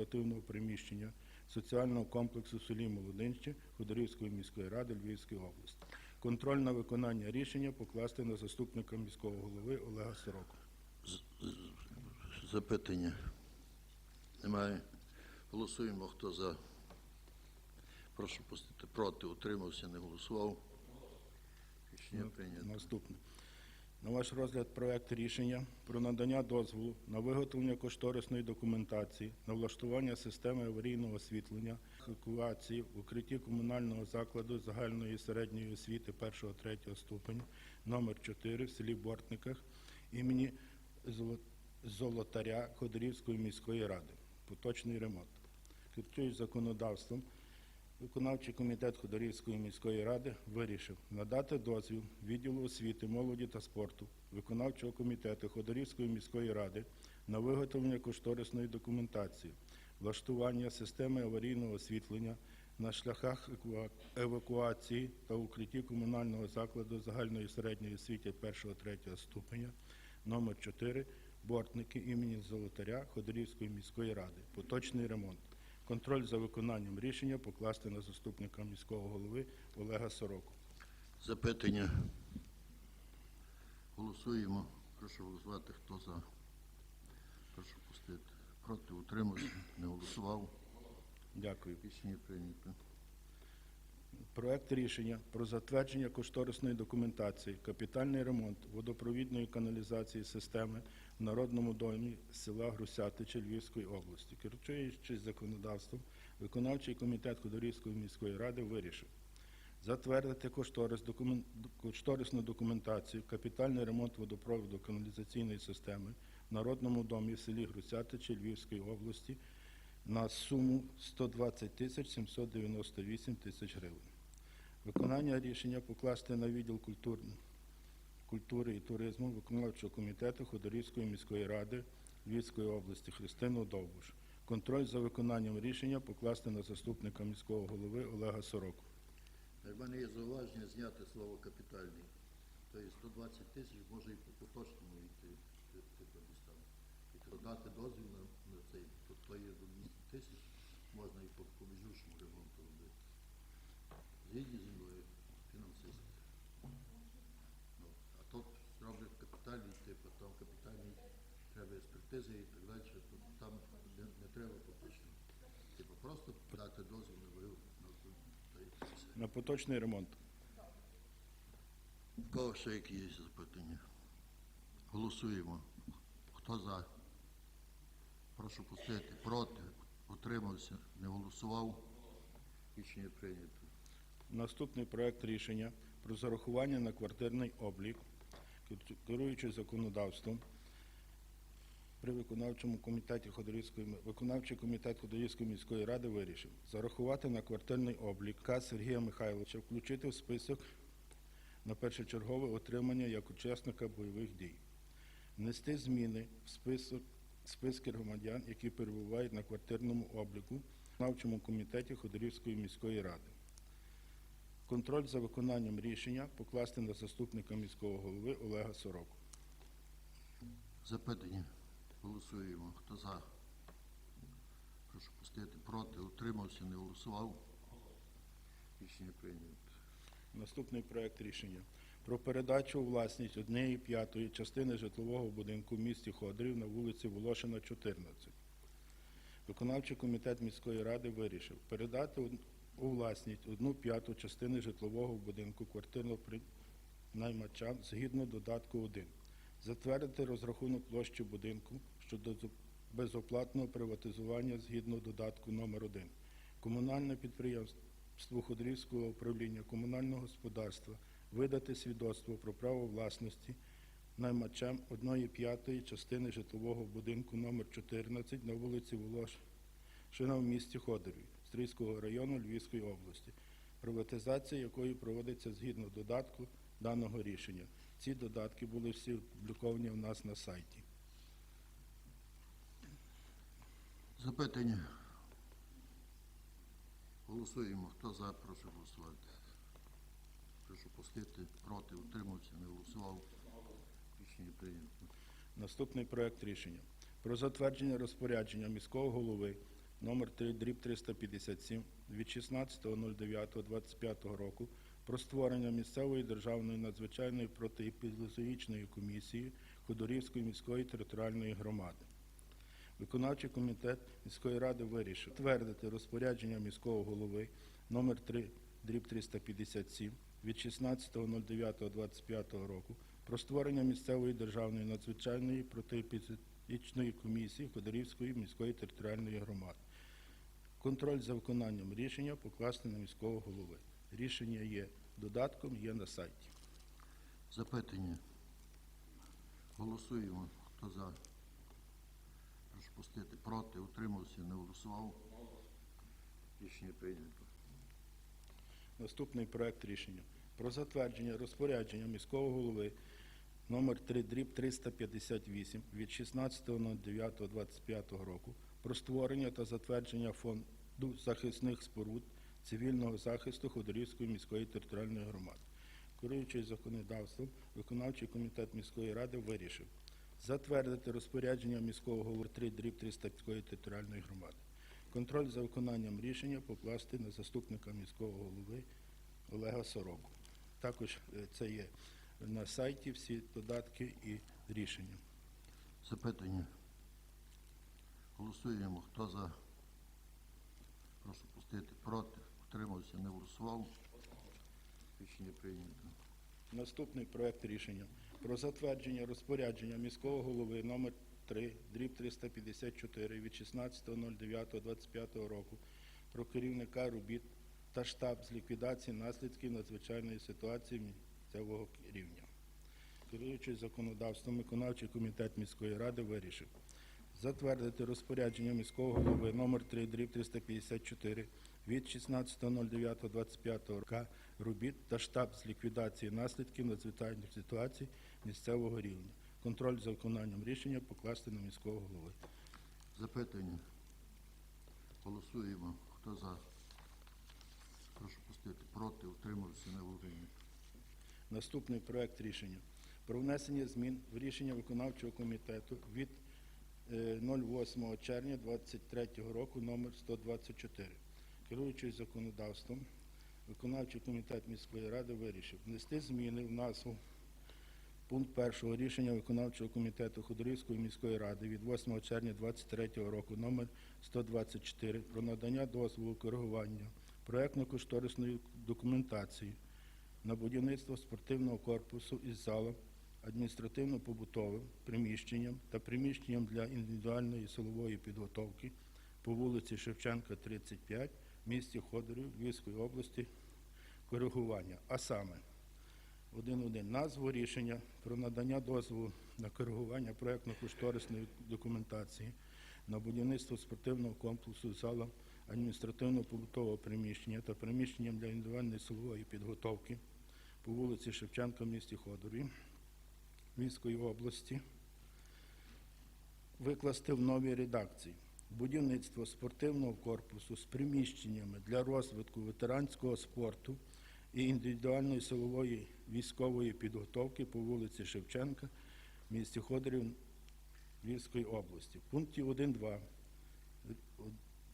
адміністративного приміщення соціального комплексу в селі Молодинще Ходорівської міської ради Львівської області. Контроль на виконання рішення покласти на заступника міського голови Олега Сороку. Запитання немає. Голосуємо. Хто за? Прошу пустити проти. Утримався, не голосував. Рішення прийнято. Наступне. На ваш розгляд проект рішення про надання дозволу на виготовлення кошторисної документації на влаштування системи аварійного освітлення, евакуації укритті комунального закладу загальної і середньої освіти 1-3 ступеня номер 4 в селі Бортниках імені Золотаря Ходорівської міської ради. Поточний ремонт. Керуючись законодавством, Виконавчий комітет Ходорівської міської ради вирішив надати дозвіл відділу освіти, молоді та спорту виконавчого комітету Ходорівської міської ради на виготовлення кошторисної документації, влаштування системи аварійного освітлення на шляхах евакуації та укритті комунального закладу загальної середньої освіти 1-3 ступеня номер 4 бортники імені Золотаря Ходорівської міської ради. Поточний ремонт. Контроль за виконанням рішення покласти на заступника міського голови Олега Сороку. Запитання. Голосуємо. Прошу голосувати. Хто за? Прошу пустити. Проти. Утримався, не голосував. Дякую. Рішення прийнято. Проект рішення про затвердження кошторисної документації, капітальний ремонт водопровідної каналізації системи Народному домі села Грусятичі Львівської області. Керуючись законодавством, виконавчий комітет Ходорівської міської ради вирішив затвердити кошторис, докумен- кошторисну документацію, капітальний ремонт водопроводу каналізаційної системи в Народному домі селі Грусятичі Львівської області на суму 120 тисяч 798 тисяч гривень. Виконання рішення покласти на відділ культур... культури і туризму виконавчого комітету Ходорівської міської ради Львівської області Христину Довбуш. Контроль за виконанням рішення покласти на заступника міського голови Олега Сороку. В мене є зауваження зняти слово капітальний. Тобто 120 тисяч може і по поточному йти дати дозвіл на, цей, то, то є до 200 тисяч, можна і по поміжучому ремонту робити. Згідні зі мною фінансисти. Ну, а тут роблять капітальний тип, а там капітальний треба експертизи і так далі, то там не, не треба поточно. Типу просто дати дозвіл на все. На поточний ремонт. В кого ще які є запитання? Голосуємо. Хто за? Прошу пустити. Проти. Утримався. Не голосував. Рішення прийнято. Наступний проект рішення про зарахування на квартирний облік, керуючи законодавством при виконавчому комітеті Ходорівської виконавчий комітет Ходорівської міської ради вирішив зарахувати на квартирний облік К. Сергія Михайловича, включити в список на першочергове отримання як учасника бойових дій, внести зміни в список списки громадян, які перебувають на квартирному обліку в виконавчому комітеті Ходорівської міської ради. Контроль за виконанням рішення покласти на заступника міського голови Олега Сороку. Запитання. Голосуємо. Хто за? Прошу пустити. Проти. Утримався. Не голосував. Рішення прийнято. Наступний проект рішення про передачу у власність однієї п'ятої частини житлового будинку в місті Ходорів на вулиці Волошина, 14. Виконавчий комітет міської ради вирішив передати у власність одну п'яту частини житлового будинку квартирного наймачам згідно додатку 1. Затвердити розрахунок площі будинку щодо безоплатного приватизування згідно додатку номер 1. Комунальне підприємство Ходорівського управління комунального господарства видати свідоцтво про право власності наймачам одної п'ятої частини житлового будинку номер 14 на вулиці Волошина в місті Ходорів Стрийського району Львівської області, приватизація якої проводиться згідно додатку даного рішення. Ці додатки були всі опубліковані у нас на сайті. Запитання. Голосуємо. Хто за? Прошу голосувати. Прошу пустити. Проти. Утримався. Не голосував. Рішення прийнято. Наступний проект рішення про затвердження розпорядження міського голови номер 3, дріб 357 від 16.09.25 року про створення місцевої державної надзвичайної протиепізоотичної комісії Ходорівської міської територіальної громади. Виконавчий комітет міської ради вирішив твердити розпорядження міського голови номер 3 дріб 357 від 16.09.25 року про створення місцевої державної надзвичайної протиепізоотичної комісії Ходорівської міської територіальної громади. Контроль за виконанням рішення покласти на міського голови. Рішення є додатком, є на сайті. Запитання. Голосуємо. Хто за? Прошу пустити. Проти, утримався, не голосував. Рішення прийнято. Наступний проект рішення про затвердження розпорядження міського голови номер 3 дріб 358 від 16.09.25 року про створення та затвердження фонду захисних споруд цивільного захисту Ходорівської міської територіальної громади. Керуючись законодавством, виконавчий комітет міської ради вирішив затвердити розпорядження міського голови 3 дріб 300 міської територіальної громади. Контроль за виконанням рішення покласти на заступника міського голови Олега Сороку. Також е, це є на сайті всі додатки і рішення. Запитання. Голосуємо. Хто за? Прошу пустити. Проти, утримався, не голосував. Рішення прийнято. Наступний проект рішення про затвердження розпорядження міського голови номер 3 дріб 354 від 16.09.25 року про керівника робіт та штаб з ліквідації наслідків надзвичайної ситуації місцевого рівня. Керуючись законодавством, виконавчий комітет міської ради вирішив затвердити розпорядження міського голови номер 3 дріб 354 від 16.09.25 року робіт та штаб з ліквідації наслідків надзвичайних ситуацій місцевого рівня. Контроль за виконанням рішення покласти на міського голови. Запитання. Голосуємо. Хто за? Прошу пустити. Проти, утримався, не голосує. Наступний проект рішення про внесення змін в рішення виконавчого комітету від 08 червня 2023 року номер 124. Керуючись законодавством, виконавчий комітет міської ради вирішив внести зміни в назву пункт першого рішення виконавчого комітету Ходорівської міської ради від 8 червня 2023 року номер 124 про надання дозволу коригування проектно-кошторисної документації на будівництво спортивного корпусу із залом, адміністративно-побутовим приміщенням та приміщенням для індивідуальної силової підготовки по вулиці Шевченка, 35, в місті Ходорів, Львівської області, коригування. А саме 1.1. Назву рішення про надання дозволу на коригування проектно-кошторисної документації на будівництво спортивного комплексу з залом адміністративно-побутового приміщення та приміщенням для індивідуальної силової підготовки по вулиці Шевченка в місті Ходорі Львівської області викласти в новій редакції. Будівництво спортивного корпусу з приміщеннями для розвитку ветеранського спорту і індивідуальної силової військової підготовки по вулиці Шевченка в місті Ходорів Львівської області. В пункті 1.2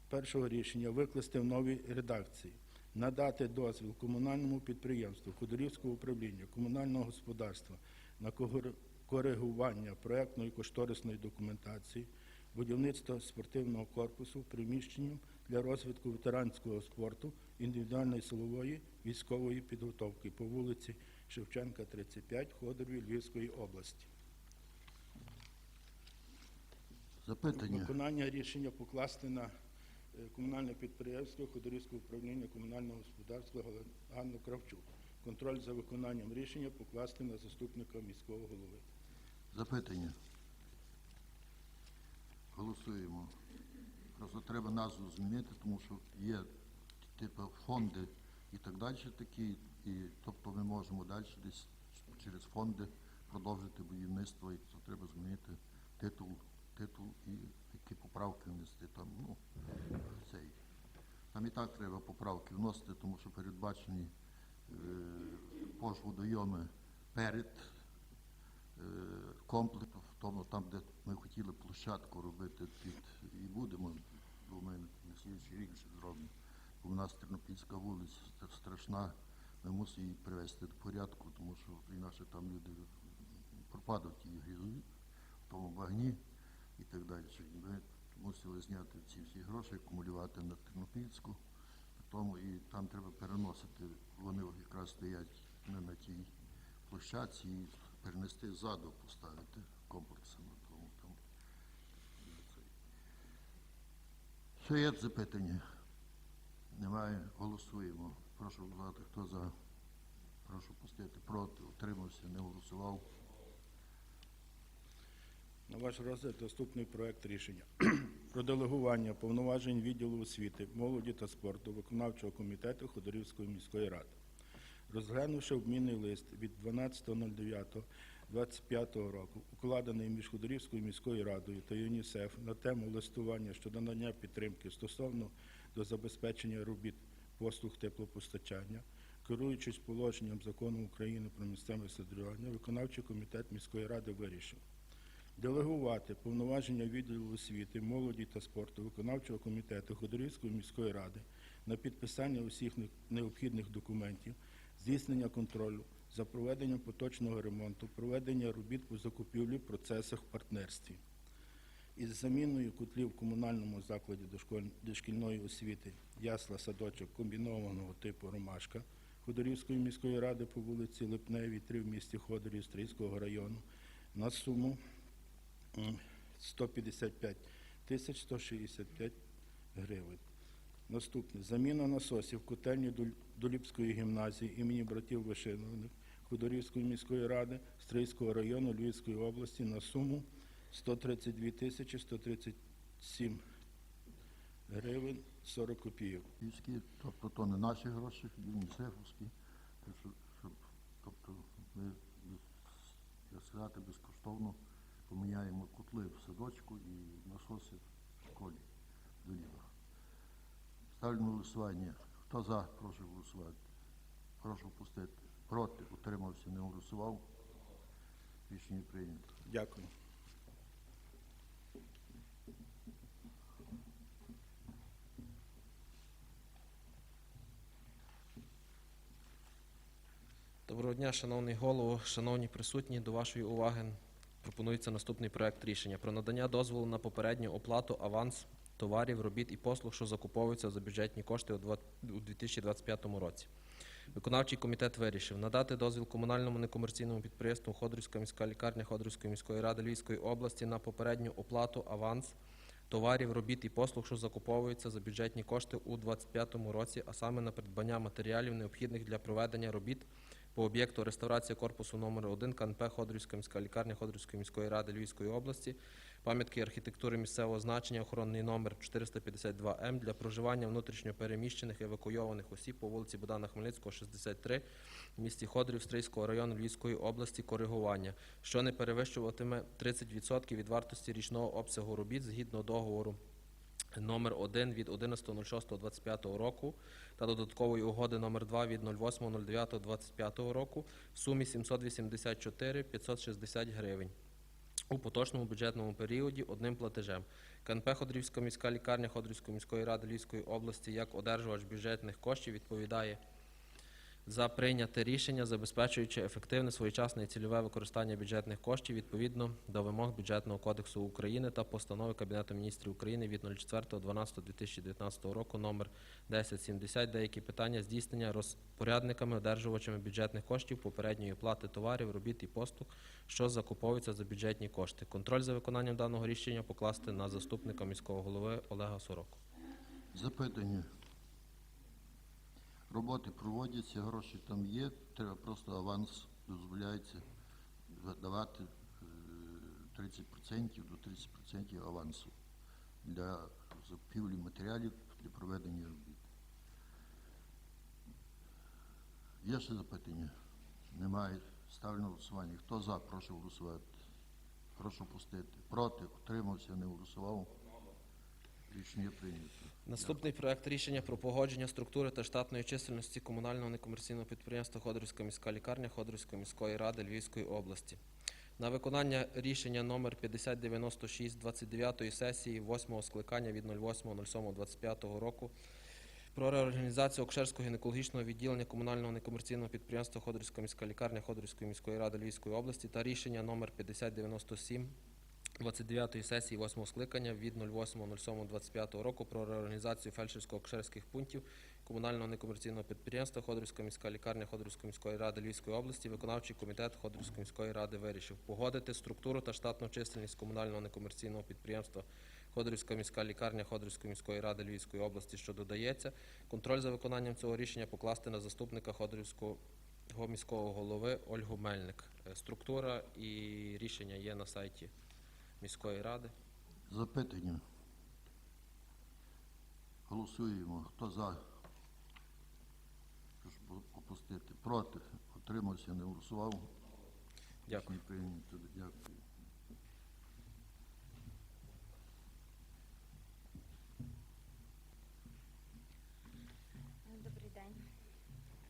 першого рішення викласти в новій редакції. Надати дозвіл комунальному підприємству Ходорівського управління комунального господарства на коригування проектної кошторисної документації, будівництво спортивного корпусу приміщенням для розвитку ветеранського спорту, індивідуальної силової військової підготовки по вулиці Шевченка, 35, Ходорві, Львівської області. Запитання. Виконання рішення покласти на е, комунальне підприємство Ходорівського управління комунального господарства Ганну Кравчук. Контроль за виконанням рішення покласти на заступника міського голови. Запитання. Голосуємо. Просто треба назву змінити, тому що є типу фонди і так далі такі, і тобто ми можемо далі десь через фонди продовжити будівництво, і то треба змінити титул, титул і які поправки внести там. Ну, цей. Там і так треба поправки вносити, тому що передбачені е, пожводойоми перед е, комплексом, тому там, де ми хотіли площадку робити під і будемо ми на слідчий рік ще зробимо. В нас Тернопільська вулиця страшна, ми мусимо її привести до порядку, тому що інакше там люди пропадуть і грізуть в тому багні і так далі. Ми мусили зняти ці всі гроші, акумулювати на Тернопільську, тому і там треба переносити. Вони якраз стоять не на тій площадці і перенести ззаду, поставити комплексом тому. Там. Це. Є запитання? Немає. Голосуємо. Прошу голосувати, хто за. Прошу пустити проти, утримався, не голосував. На ваш розгляд наступний проект рішення про делегування повноважень відділу освіти, молоді та спорту виконавчого комітету Ходорівської міської ради. Розглянувши обмінний лист від 12.09.25 року, укладений між Ходорівською міською радою та ЮНІСЕФ на тему листування щодо надання підтримки стосовно до забезпечення робіт послуг теплопостачання, керуючись положенням закону України про місцеве самоврядування, виконавчий комітет міської ради вирішив делегувати повноваження відділу освіти, молоді та спорту виконавчого комітету Ходорівської міської ради на підписання усіх необхідних документів, здійснення контролю за проведенням поточного ремонту, проведення робіт по закупівлі, в процесах в партнерстві. Із заміною котлів в комунальному закладі дошкільної освіти ясла садочок комбінованого типу Ромашка Ходорівської міської ради по вулиці Липневій, 3 в місті Ходорів Стрийського району на суму 155 тисяч 165 гривень. Наступне. Заміна насосів котельні Дол- Доліпської гімназії імені братів Вишинованих Ходорівської міської ради Стрийського району Львівської області на суму 132 тисячі 137 гривень 40 копійок. Тобто то не наші гроші, щоб, тобто ми, сказати, безкоштовно поміняємо котли в садочку і насоси в школі в Долівах. Ставлю на голосування. Хто за, прошу голосувати. Прошу пустити. Проти, утримався, не голосував. Рішення прийнято. Дякую. Доброго дня, шановний голово, шановні присутні. До вашої уваги пропонується наступний проект рішення про надання дозволу на попередню оплату аванс товарів, робіт і послуг, що закуповуються за бюджетні кошти у 2025 році. Виконавчий комітет вирішив надати дозвіл комунальному некомерційному підприємству Ходорівська міська лікарня Ходорівської міської ради Львівської області на попередню оплату аванс товарів, робіт і послуг, що закуповуються за бюджетні кошти у 2025 році, а саме на придбання матеріалів, необхідних для проведення робіт по об'єкту реставрація корпусу номер 1 КНП Ходорівська міська лікарня Ходорівської міської ради Львівської області, пам'ятки архітектури місцевого значення, охоронний номер 452М для проживання внутрішньопереміщених евакуйованих осіб по вулиці Богдана Хмельницького, 63, в місті Ходорів Стрийського району Львівської області коригування, що не перевищуватиме 30% від вартості річного обсягу робіт згідно договору номер 1 від 11.06.25 року та додаткової угоди номер 2 від 08.09.25 року в сумі 784 560 гривень у поточному бюджетному періоді одним платежем. КНП Ходрівська міська лікарня Ходрівської міської ради Львівської області як одержувач бюджетних коштів відповідає за прийняте рішення, забезпечуючи ефективне, своєчасне і цільове використання бюджетних коштів відповідно до вимог Бюджетного кодексу України та постанови Кабінету міністрів України від 04.12.2019 року номер 1070 деякі питання здійснення розпорядниками, одержувачами бюджетних коштів попередньої оплати товарів, робіт і послуг, що закуповуються за бюджетні кошти. Контроль за виконанням даного рішення покласти на заступника міського голови Олега Сороку. Запитання. Роботи проводяться, гроші там є, треба просто аванс дозволяється давати е, 30% до 30% авансу для закупівлі матеріалів для проведення робіт. Є ще запитання? Немає. Ставлю на голосування. Хто за, прошу голосувати. Прошу пустити. Проти, утримався, не голосував. Рішення прийнято. Наступний проект рішення про погодження структури та штатної чисельності комунального некомерційного підприємства Ходорівська міська лікарня Ходорівської міської ради Львівської області. На виконання рішення номер 5096 29 сесії 8 скликання від 08.07.25 року про реорганізацію Окшерського гінекологічного відділення комунального некомерційного підприємства Ходорівська міська лікарня Ходорівської міської ради Львівської області та рішення номер 5097 29 сесії 8 скликання від 08.07.25 року про реорганізацію фельдшерсько-акушерських пунктів комунального некомерційного підприємства Ходорівська міська лікарня Ходорівської міської ради Львівської області виконавчий комітет Ходорівської міської ради вирішив погодити структуру та штатну чисельність комунального некомерційного підприємства Ходорівська міська лікарня Ходорівської міської ради Львівської області, що додається. Контроль за виконанням цього рішення покласти на заступника Ходорівського міського голови Ольгу Мельник. Е, Структура і рішення є на сайті міської ради. Запитання. Голосуємо. Хто за? Прошу опустити. Проти. Утримався, не голосував. Дякую. Прийнято. Дякую. Добрий день.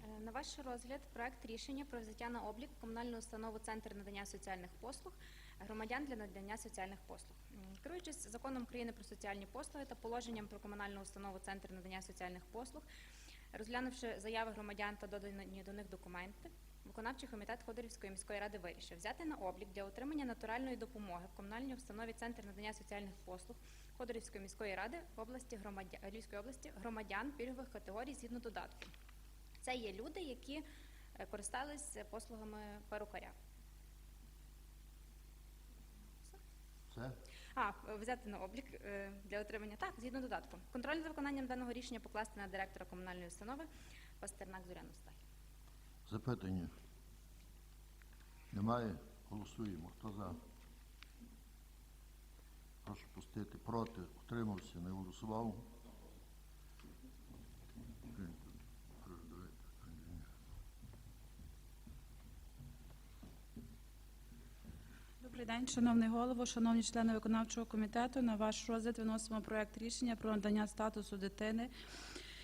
Е, На ваш розгляд проект рішення про взяття на облік в комунальну установу Центр надання соціальних послуг громадян для надання соціальних послуг. Керуючись законом України про соціальні послуги та положенням про комунальну установу Центр надання соціальних послуг, розглянувши заяви громадян та додані до них документи, виконавчий комітет Ходорівської міської ради вирішив взяти на облік для отримання натуральної допомоги в комунальній установі Центр надання соціальних послуг Ходорівської міської ради в області громадян Львівської області громадян пільгових категорій згідно додатку. Це є люди, які е, користались послугами перукаря. Все? А, взяти на облік е, для отримання так, згідно додатку. Контроль за виконанням даного рішення покласти на директора комунальної установи Пастернак Зоряну Сталь. Запитання. Немає? Голосуємо. Хто за? Прошу пустити. Проти. Утримався, не голосував. Прийнято. Прошу, давайте. Добрий день, шановний голово, шановні члени виконавчого комітету. На ваш розгляд виносимо проект рішення про надання статусу дитини,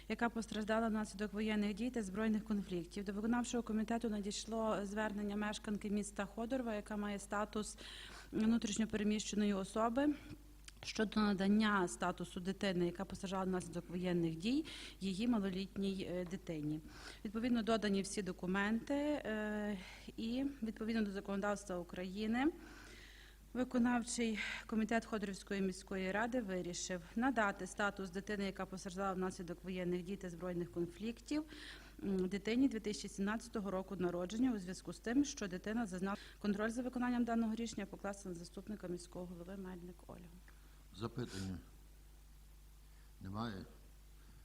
яка постраждала внаслідок воєнних дій та збройних конфліктів. До виконавчого комітету надійшло звернення мешканки міста Ходорова, яка має статус внутрішньопереміщеної особи. Щодо надання статусу дитини, яка постраждала внаслідок воєнних дій, її малолітній е, дитині. Відповідно, додані всі документи е, і відповідно до законодавства України. Виконавчий комітет Ходорівської міської ради вирішив надати статус дитини, яка постраждала внаслідок воєнних дій та збройних конфліктів, дитині 2017 року народження у зв'язку з тим, що дитина зазнала контроль за виконанням даного рішення покласти на заступника міського голови Мельник Ольгу. Запитання. Немає?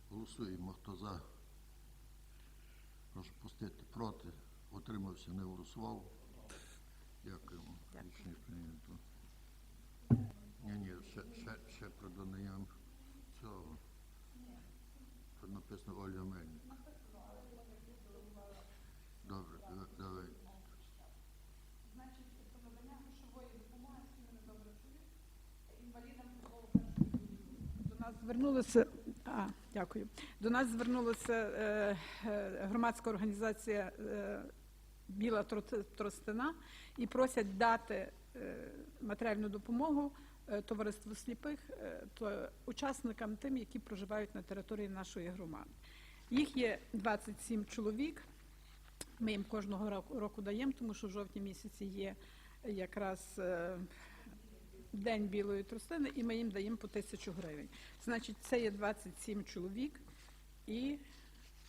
Голосуємо. Хто за? Прошу пустити. Проти. Утримався, не голосував. Дякуємо. Дякую. Ні, ні, ще, ще, ще про додання цього. Тут написано Ольга Мельник. Добре, да- давай. До нас звернулося. А, дякую. До нас звернулася е, е, громадська організація е, Біла Тростина і просять дати е, матеріальну допомогу товариству сліпих, е, то учасникам тим, які проживають на території нашої громади. Їх є 27 чоловік. Ми їм кожного року, року даємо, тому що в жовтні місяці є якраз е, День білої тростини, і ми їм даємо по тисячу гривень. Значить, це є 27 чоловік і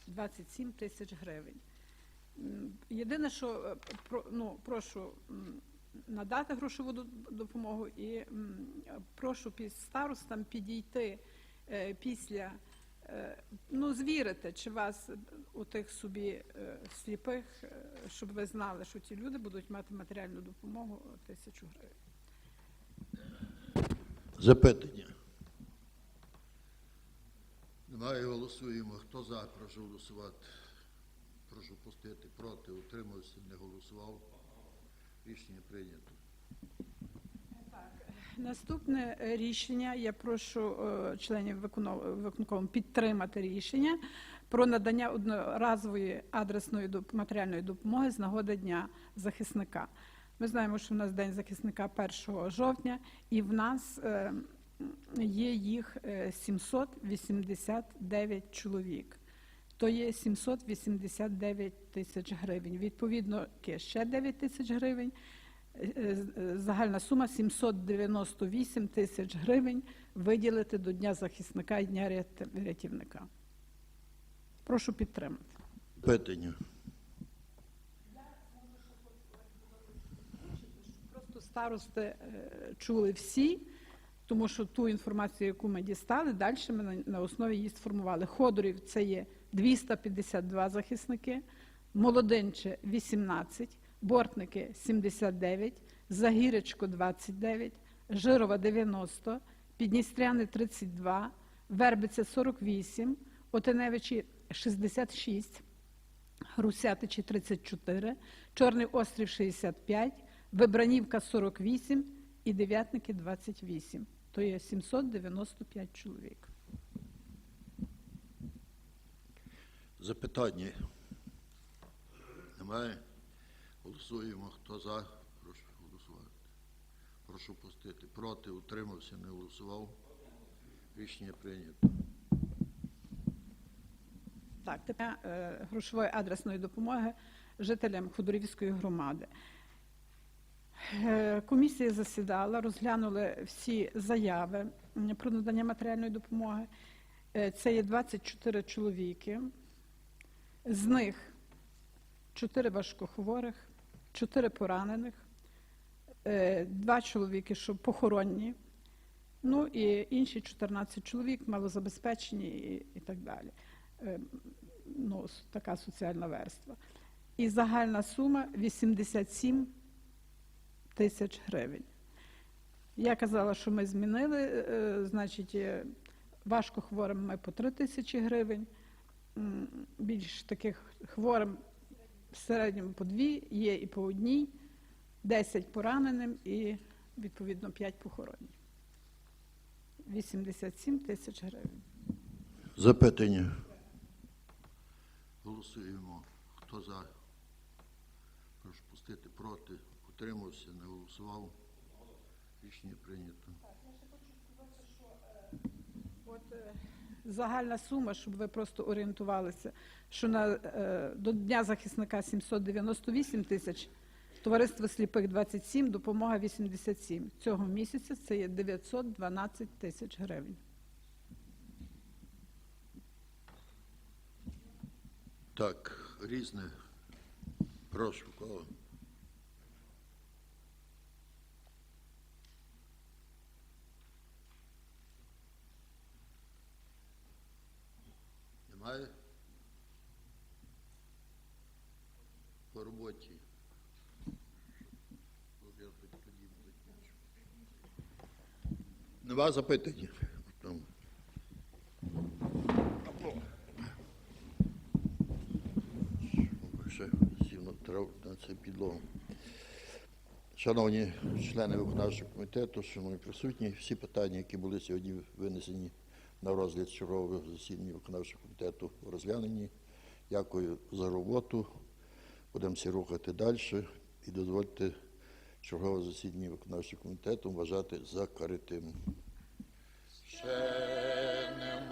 27 тисяч гривень. Єдине, що е, ну, прошу надати грошову допомогу і прошу під старостам підійти е, після, е, ну, звірити, чи вас у тих собі е, сліпих, е, щоб ви знали, що ті люди будуть мати матеріальну допомогу е, тисячу гривень. Запитання. Немає, голосуємо. Хто за? Прошу голосувати. Прошу пустити. Проти. Утримався, не голосував. Рішення прийнято. Наступне е, рішення. Я прошу е, членів виконкому підтримати рішення про надання одноразової адресної матеріальної допомоги з нагоди Дня захисника. Ми знаємо, що в нас День захисника 1 жовтня, і в нас е, є їх е, 789 чоловік. То є 789 тисяч гривень. Відповідно, ще 9 тисяч гривень. Е, е, Загальна сума 798 тисяч гривень виділити до Дня захисника і Дня рятівника. Прошу підтримати. Питання. Просто старости е, чули всі, тому що ту інформацію, яку ми дістали, далі ми на основі її сформували. Ходорів це є 252 захисники, Молодинче 18, Бортники 79, Загіречко 29, Жирова 90, Підністряни 32, Вербиця 48, Отеневичі 66, Грусятичі 34, Чорний острів 65, Вибранівка 48 і Дев'ятники 28. То є 795 чоловік. Запитання. Немає? Голосуємо. Хто за? Прошу голосувати. Прошу пустити. Проти, утримався, не голосував. Рішення прийнято. Так, тепер е, грошової адресної допомоги жителям Ходорівської громади. Е, Комісія засідала, розглянули всі заяви про надання матеріальної допомоги. Е, Це є 24 чоловіки. З них 4 важкохворих, 4 поранених, е, 2 чоловіки, що похоронні, ну і інші 14 чоловік малозабезпечені і, і так далі. Е, Ну, така соціальна верства. І загальна сума 87 тисяч гривень. Я казала, що ми змінили, е, значить, важко хворим ми по 3 тисячі гривень, більш таких хворим в середньому по дві, є і по одній, 10 пораненим і відповідно 5 похоронень. 87 тисяч гривень. Запитання. Голосуємо. Хто за? Прошу пустити. Проти, утримався, не голосував. Рішення прийнято. Так, я ще хочу сказати, що. От е, загальна сума, щоб ви просто орієнтувалися, що на, е, до Дня захисника 798 тисяч, товариство сліпих 27, допомога 87. Цього місяця це є 912 тисяч гривень. Так, різне. Прошу, кого? Немає? По роботі. Тоді запитання? На це. Шановні члени виконавчого комітету, шановні присутні, всі питання, які були сьогодні винесені на розгляд чергового засідання виконавчого комітету, розглянені. Дякую за роботу. Будемо всі рухати далі і дозвольте чергове засідання виконавчого комітету вважати закритим. Ще не